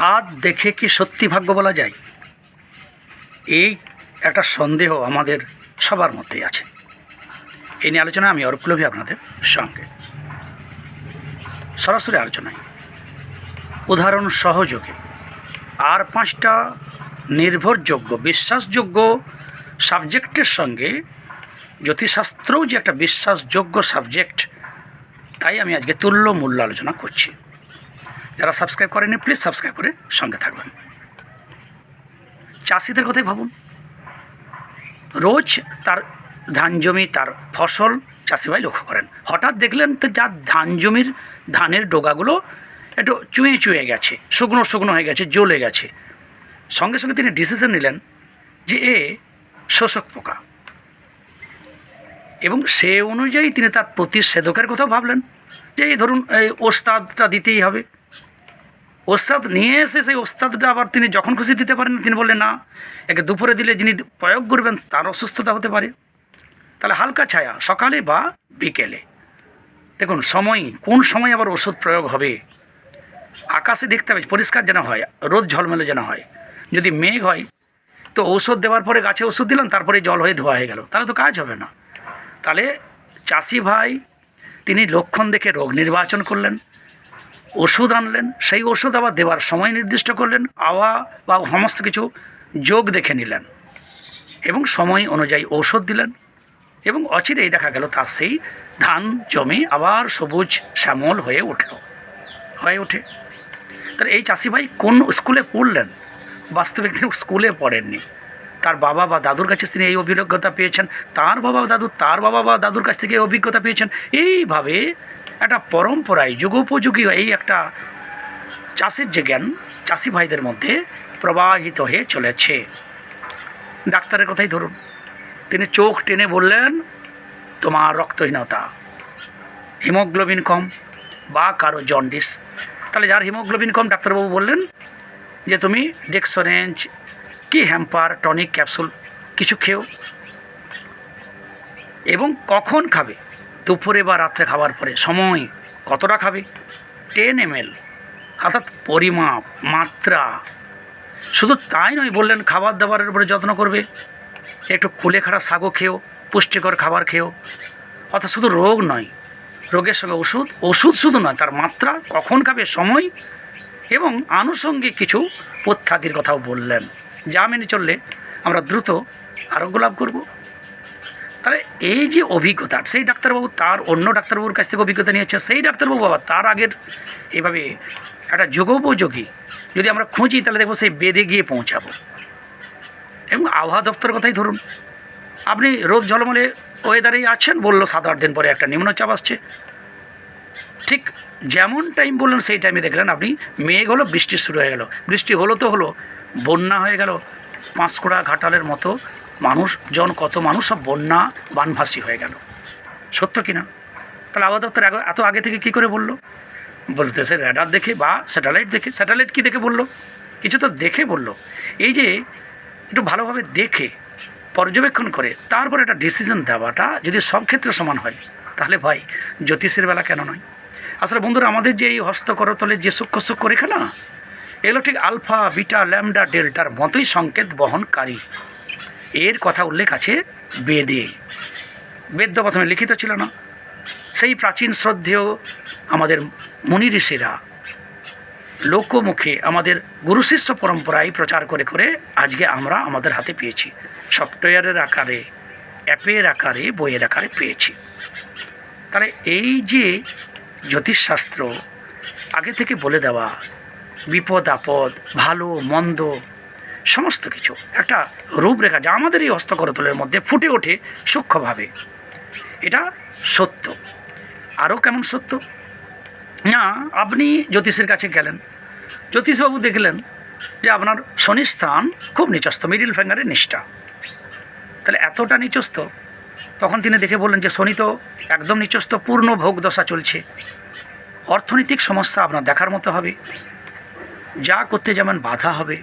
হাত দেখে কি সত্যি ভাগ্য বলা যায়? এই একটা সন্দেহ আমাদের সবার মধ্যেই আছে। এই নিয়ে আলোচনা আমি অরূপলভী আপনাদের সঙ্গে। সরাসরি আলোচনায়। উদাহরণ সহযোগে আর পাঁচটা নির্ভরযোগ্য, বিশ্বাসযোগ্য সাবজেক্টের সঙ্গে জ্যোতিষশাস্ত্রও যে একটা বিশ্বাসযোগ্য সাবজেক্ট, তাই আমি আজকে তুল্য মূল্য আলোচনা করছি। যারা সাবস্ক্রাইব করেনি প্লিজ সাবস্ক্রাইব করে সঙ্গে থাকবেন। চাষিদের কথাই ভাবুন। রোজ তার ধান জমি, তার ফসল চাষিভাই লক্ষ্য করেন। হঠাৎ দেখলেন তো যার ধান জমির, ধানের ডোগাগুলো একটু চুঁয়ে চুঁয়ে গেছে, শুকনো শুকনো হয়ে গেছে, জ্বলে গেছে। সঙ্গে সঙ্গে তিনি ডিসিশন নিলেন যে এ শোষক পোকা। এবং সে অনুযায়ী তিনি তার প্রতিষেধকের কথাও ভাবলেন যে এই ধরুন, এই ওস্তাদটা দিতেই হবে। ওস্তাদ নিয়ে এসে সেই ওস্তাদটা আবার তিনি যখন খুশি দিতে পারেন, তিনি বললেন, না, একে দুপুরে দিলে যিনি প্রয়োগ করবেন, তার অসুস্থতা হতে পারে। তাহলে হালকা ছায়া, সকালে বা বিকেলে। দেখুন, সময়, কোন সময় আবার ওষুধ প্রয়োগ হবে? আকাশে দেখতে হবে, পরিষ্কার যেন হয়, রোদ ঝলমেলে যেন হয়। যদি মেঘ হয়, তো ঔষধ দেওয়ার পরে গাছে ওষুধ দিলাম, তারপরে জল হয়ে ধোয়া হয়ে গেল। তাহলে তো কাজ হবে না। তাহলে চাষি ভাই, তিনি লক্ষণ দেখে রোগ নির্বাচন করলেন। ওষুধ আনলেন, সেই ওষুধ আবার দেওয়ার সময় নির্দিষ্ট করলেন, আওয়া বা সমস্ত কিছু যোগ দেখে নিলেন এবং সময় অনুযায়ী ঔষধ দিলেন এবং অচিরেই দেখা গেল তার সেই ধান জমি আবার সবুজ শ্যামল হয়ে উঠল, হয়ে ওঠে। তাহলে এই চাষি ভাই কোন স্কুলে পড়লেন? বাস্তবে তিনি স্কুলে পড়েননি। তার বাবা বা দাদুর কাছে তিনি এই অভিজ্ঞতা পেয়েছেন, তার বাবা দাদু, তার বাবা বা দাদুর কাছ থেকে এই অভিজ্ঞতা পেয়েছেন। এইভাবে একটা পরম্পরায়, যুগোপযোগী এই একটা চাষের যে জ্ঞান, চাষি ভাইদের মধ্যে প্রবাহিত হয়ে চলেছে। ডাক্তারের কথাই ধরুন। তিনি চোখ টেনে বললেন, তোমার রক্তহীনতা, হিমোগ্লোবিন কম বা কারও জন্ডিস। তাহলে যার হিমোগ্লোবিন কম, ডাক্তারবাবু বললেন যে, তুমি ডেক্সোরেঞ্জ কি হ্যাম্পার, টনিক ক্যাপসুল কিছু খেও এবং কখন খাবে? দুপুরে বা রাত্রে খাবার পরে। সময় কতটা খাবে? টেন এম এল অর্থাৎ পরিমাপ, মাত্রা। শুধু তাই নয়, বললেন খাবার দাবারের উপরে যত্ন করবে। একটু কুলেখাড়া শাকও খেও, পুষ্টিকর খাবার খেও। অর্থাৎ শুধু রোগ নয়, রোগের সঙ্গে ওষুধ ওষুধ শুধু নয়, তার মাত্রা, কখন খাবে, সময় এবং আনুষঙ্গিক কিছু পথ্যাদির কথাও বললেন। যা মেনে চললে আমরা দ্রুত আরোগ্য লাভ করব। তাহলে এই যে অভিজ্ঞতা, সেই ডাক্তারবাবু তার অন্য ডাক্তারবাবুর কাছ থেকে অভিজ্ঞতা নিয়েছে, সেই ডাক্তারবাবু আবার তার আগের এভাবে একটা যোগোপযোগী, যদি আমরা খুঁজি তাহলে দেখব সেই বেদে গিয়ে পৌঁছাবো। এবং আবহাওয়া দপ্তরের কথাই ধরুন, আপনি রোদ ঝলমলে ওয়েদারেই আছেন, বলল সাত আট দিন পরে একটা নিম্নচাপ আসছে। ঠিক যেমন টাইম বললেন, সেই টাইমে দেখলেন আপনি মেঘ হলো, বৃষ্টি শুরু হয়ে গেল। বৃষ্টি হলো তো হলো, বন্যা হয়ে গেল, পাঁশকুড়া ঘাটালের মতো মানুষজন কত মানুষ, সব বন্যা, বানভাসী হয়ে গেল। সত্য কি না? তাহলে আবহাওয়া দপ্তর এত আগে থেকে কী করে বলল? বলতেছে র্যাডার দেখে বা স্যাটেলাইট দেখে। স্যাটেলাইট কি দেখে বলল? কিছু তো দেখে বলল। এই যে একটু ভালোভাবে দেখে, পর্যবেক্ষণ করে, তারপর একটা ডিসিশন দেওয়াটা যদি সব ক্ষেত্রে সমান হয়, তাহলে ভাই, জ্যোতিষের বেলা কেন নয়? আসলে বন্ধুরা, আমাদের যে এই হস্তকরতলের যে সূক্ষ্ম সূক্ষ্ম রেখা না, এগুলো ঠিক আলফা বিটা ল্যামডা ডেল্টার মতোই সংকেত বহনকারী। এর কথা উল্লেখ আছে বেদে। বেদ প্রথমে লিখিত ছিল না। সেই প্রাচীন শ্রদ্ধেয় আমাদের মুনি ঋষিরা লোকমুখে আমাদের গুরু শিষ্য পরম্পরায় প্রচার করে করে আজকে আমরা আমাদের হাতে পেয়েছি। সফটওয়্যারের আকারে, অ্যাপের আকারে, বইয়ের আকারে পেয়েছি। তাহলে এই যে জ্যোতিষশাস্ত্র, আগে থেকে বলে দেওয়া বিপদ আপদ ভালো, মন্দ সমস্ত কিছু, একটা রূপরেখা যা আমাদের এই হস্তকরতলের মধ্যে ফুটে ওঠে সূক্ষ্মভাবে। এটা সত্য। আরও কেমন সত্য? না, আপনি জ্যোতিষের কাছে গেলেন। জ্যোতিষবাবু দেখলেন যে আপনার শনি স্থান খুব নিচস্থ মিডিল ফিঙ্গারের নিষ্ঠা। তাহলে এতটা নিচস্থ? তখন তিনি দেখে বললেন যে শনি তো একদম নিচস্থ, পূর্ণ ভোগ দশা চলছে। অর্থনৈতিক সমস্যা আপনার দেখার মতো হবে। যা করতে যেমন বাধা হবে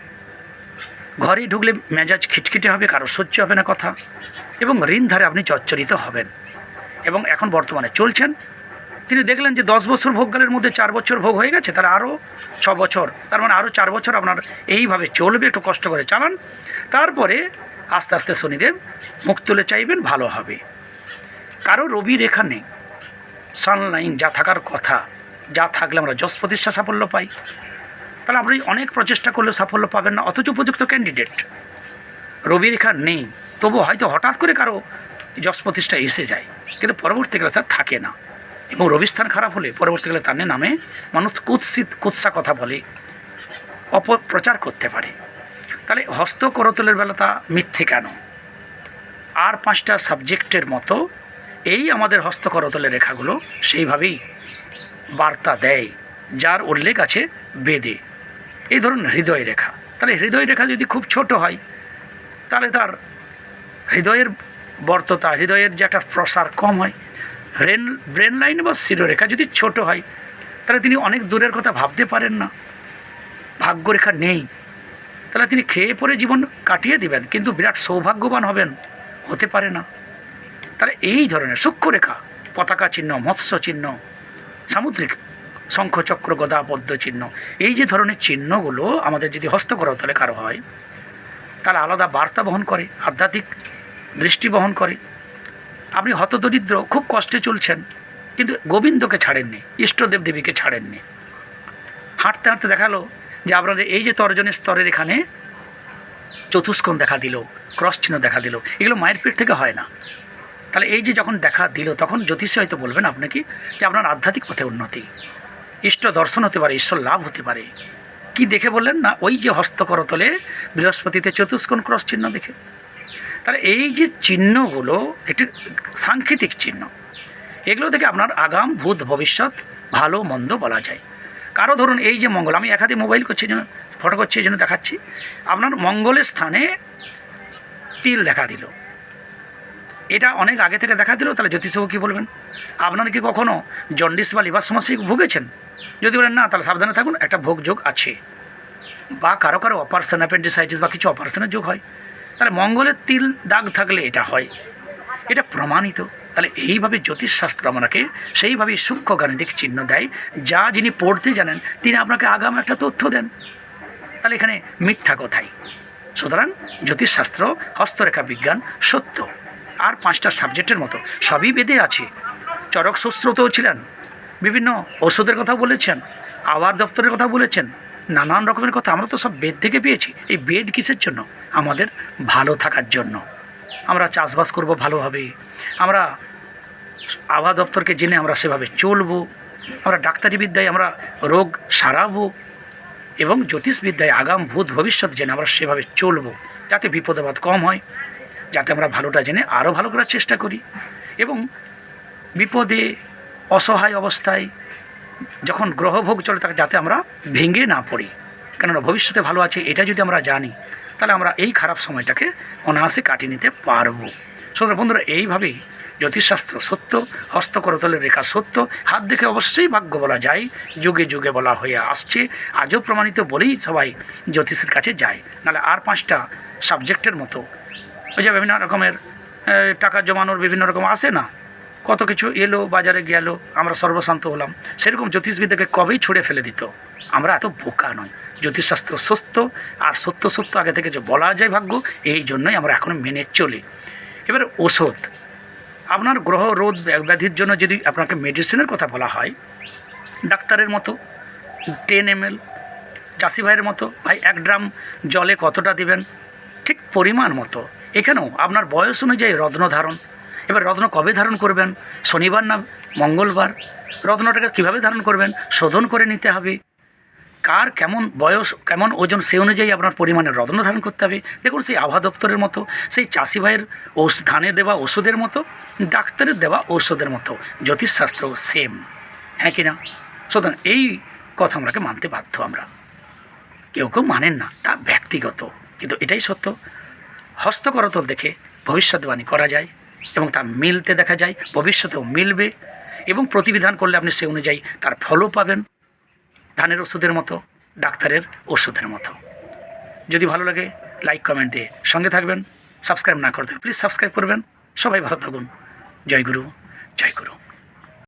ঘরে ঢুকলে মেজাজ খিটখিটে হবে, কারও সহ্য হবে না কথা, এবং ঋণ ধারে আপনি জর্জরিত হবেন। এবং এখন বর্তমানে চলছেন। তিনি দেখলেন যে দশ বছর ভোগকালের মধ্যে চার বছর ভোগ হয়ে গেছে, তাহলে আরও ছ বছর, তার মানে আরও চার বছর আপনার এইভাবে চলবে, একটু কষ্ট করে চালান। তারপরে আস্তে আস্তে শনিদেব মুখ তুলে চাইবেন, ভালো হবে। কারও রবি রেখা নেই। সানলাইন, যা থাকার কথা, যা থাকলে আমরা যশ প্রতিষ্ঠা সাফল্য পাই। তাহলে আপনি অনেক প্রচেষ্টা করলেও সাফল্য পাবেন না, অথচ উপযুক্ত ক্যান্ডিডেট রবি রেখা নেই তবু হয়তো হঠাৎ করে কারও যশ প্রতিষ্ঠা এসে যায়, কিন্তু পরবর্তীকালে স্যার থাকে না। এবং রবিস্থান খারাপ হলে পরবর্তীকালে তার নামে মানুষ কুৎসিত, কুৎসা কথা বলে অপপ্রচার করতে পারে। তাহলে হস্ত করতলের বেলা তা মিথ্যে কেন? আর পাঁচটা সাবজেক্টের মতো এই আমাদের হস্ত করতলের রেখাগুলো সেইভাবেই বার্তা দেয়, যার উল্লেখ আছে বেদে। এই ধরুন হৃদয় রেখা। তাহলে হৃদয় রেখা যদি খুব ছোট হয়, তাহলে তার হৃদয়ের বর্ততা, হৃদয়ের যে একটা প্রসার কম হয়। ব্রেন ব্রেন লাইন বা শিরোরেখা যদি ছোট হয়, তাহলে তিনি অনেক দূরের কথা ভাবতে পারেন না। ভাগ্যরেখা নেই। তাহলে তিনি খেয়ে পরে জীবন কাটিয়ে দিবেন, কিন্তু বিরাট সৌভাগ্যবান হবেন, হতে পারে না। তাহলে এই ধরনের সূক্ষ্মরেখা, পতাকা চিহ্ন, মৎস্য চিহ্ন, সামুদ্রিক শঙ্খচক্র গদা পদ্ম চিহ্ন। এই যে ধরনের চিহ্নগুলো আমাদের যদি হস্তকরতলে কারও হয়। তাহলে আলাদা বার্তা বহন করে, আধ্যাত্মিক দৃষ্টি বহন করে। আপনি হতদরিদ্র, খুব কষ্টে চলছেন, কিন্তু গোবিন্দকে ছাড়েননি, ইষ্টদেব দেবীকে ছাড়েননি। হাঁটতে হাঁটতে দেখাল যে আপনাদের এই যে তর্জনের স্তরের এখানে চতুষ্কোণ দেখা দিল, ক্রস চিহ্ন দেখা দিল, এগুলো মায়ের পেট থেকে হয় না। তাহলে এই যে যখন দেখা দিল, তখন জ্যোতিষী হয়তো বলবেন আপনাকে যে আপনার আধ্যাত্মিক পথে উন্নতি। ইষ্ট দর্শন হতে পারে, ঈশ্বর লাভ হতে পারে। কি দেখে বললেন না? ওই যে হস্তকরতলে বৃহস্পতিতে চতুষ্কোণ ক্রস চিহ্ন দেখে। তাহলে এই যে চিহ্নগুলো একটি সাংকেতিক চিহ্ন। এগুলো থেকে আপনার আগাম ভূত ভবিষ্যৎ ভালো, মন্দ বলা যায়। কারও ধরুন, এই যে মঙ্গল, আমি এক মোবাইল করছি জন্য, ফটো করছি, এই জন্য দেখাচ্ছি। আপনার মঙ্গলের স্থানে তিল দেখা দিল। এটা অনেক আগে থেকে দেখা দিল, তাহলে জ্যোতিষবাবু কী বলবেন? আপনার কি কখনও জন্ডিস বা লিভার সমস্যায় ভুগেছেন? যদি বলেন না, তাহলে সাবধানে থাকুন, একটা ভোগ যোগ আছে। বা কারও কারও অপারেশন অ্যাপেন্ডিসাইটিস বা কিছু অপারেশনের যোগ হয়। তাহলে মঙ্গলের তিল দাগ থাকলে এটা হয়। এটা প্রমাণিত। তাহলে এইভাবে জ্যোতিষশাস্ত্র আমাকে সেইভাবে সূক্ষ্ম গাণিতিক চিহ্ন দেয়। যা যিনি পড়তে জানেন, তিনি আপনাকে আগাম একটা তথ্য দেন। তাহলে এখানে মিথ্যা কথাই। সুতরাং জ্যোতিষশাস্ত্র, হস্তরেখা বিজ্ঞান সত্য। আর পাঁচটা সাবজেক্টের মতো, সবই বেদে আছে। চরক সুস্রোতও ছিলেন। বিভিন্ন ওষুধের কথা বলেছেন, আবার দপ্তরের কথা বলেছেন। নানান রকমের কথা আমরা তো সব বেদ থেকে পেয়েছি। এই বেদ কিসের জন্য? আমাদের ভালো থাকার জন্য। আমরা চাষবাস করব ভালোভাবে। আমরা আবহাওয়া দপ্তরকে জেনে আমরা সেভাবে চলবো। আমরা ডাক্তারি বিদ্যায় আমরা রোগ সারাবো এবং জ্যোতিষবিদ্যায় আগাম ভূত ভবিষ্যৎ জেনে আমরা সেভাবে চলবো, যাতে বিপদাবাদ কম হয়। যাতে আমরা ভালোটা জেনে আরও ভালো করার চেষ্টা করি। এবং বিপদে, অসহায় অবস্থায় যখন গ্রহভোগ চলে থাকে যাতে আমরা ভেঙে না পড়ি। কেননা ভবিষ্যতে ভালো আছে, এটা যদি আমরা জানি, তাহলে আমরা এই খারাপ সময়টাকে অনায়াসে কাটিয়ে নিতে পারব। সুতরাং বন্ধুরা, এইভাবেই জ্যোতিষশাস্ত্র সত্য, হস্তকরতলের রেখা সত্য, হাত দেখে অবশ্যই ভাগ্য বলা যায়, যুগে যুগে বলা হয়ে আসছে, আজও প্রমাণিত বলেই সবাই জ্যোতিষের কাছে যায়। নাহলে আর পাঁচটা সাবজেক্টের মতো ওই যে বিভিন্ন রকমের টাকা জমানোর বিভিন্ন রকম আসে না? কত কিছু এলো, বাজারে গেল, আমরা সর্বশান্ত হলাম। সেরকম জ্যোতিষবিদ্যাকে কবেই ছুড়ে ফেলে দিত? আমরা এত বোকা নই। জ্যোতিষশাস্ত্র সত্য আর সত্য সত্য আগে থেকে যে বলা যায় ভাগ্য, এই জন্যই আমরা এখন মেনে চলি। এবার ওষুধ আপনার গ্রহ রোগ ব্যাধির জন্য যদি আপনাকে মেডিসিনের কথা বলা হয়, ডাক্তারের মতো, টেন এম এল চাষি ভাইয়ের মতো, ভাই এক ড্রাম জলে কতটা দিবেন? ঠিক পরিমাণ মতো। এখানেও আপনার বয়স অনুযায়ী রত্ন ধারণ। এবার রত্ন কবে ধারণ করবেন? শনিবার না মঙ্গলবার? রত্নটাকে কীভাবে ধারণ করবেন? শোধন করে নিতে হবে। কার কেমন বয়স, কেমন ওজন সেই অনুযায়ী আপনার পরিমাণে রত্ন ধারণ করতে হবে। দেখুন সেই আবহাওয়া দপ্তরের মতো, সেই চাষি ভাইয়ের ধানের দেওয়া ওষুধের মতো, ডাক্তারের দেওয়া ঔষধের মতো, জ্যোতিষশাস্ত্র সেম হ্যাঁ কি না? সুতরাং এই কথা আমরাকে মানতে বাধ্য আমরা। কেউ কেউ মানেন না, তা ব্যক্তিগত। কিন্তু এটাই সত্য। হস্তকরতল দেখে ভবিষ্যৎবাণী করা যায় এবং তা মিলতে দেখা যায়, ভবিষ্যতেও মিলবে এবং প্রতিবিধান করলে আপনি সে অনুযায়ী তার ফলও পাবেন, ধানের ওষুধের মতো, ডাক্তারের ওষুধের মতো। যদি ভালো লাগে, লাইক, কমেন্ট দিয়ে সঙ্গে থাকবেন, সাবস্ক্রাইব না করতে প্লিজ সাবস্ক্রাইব করবেন। সবাই ভালো থাকুন। জয় গুরু জয় গুরু।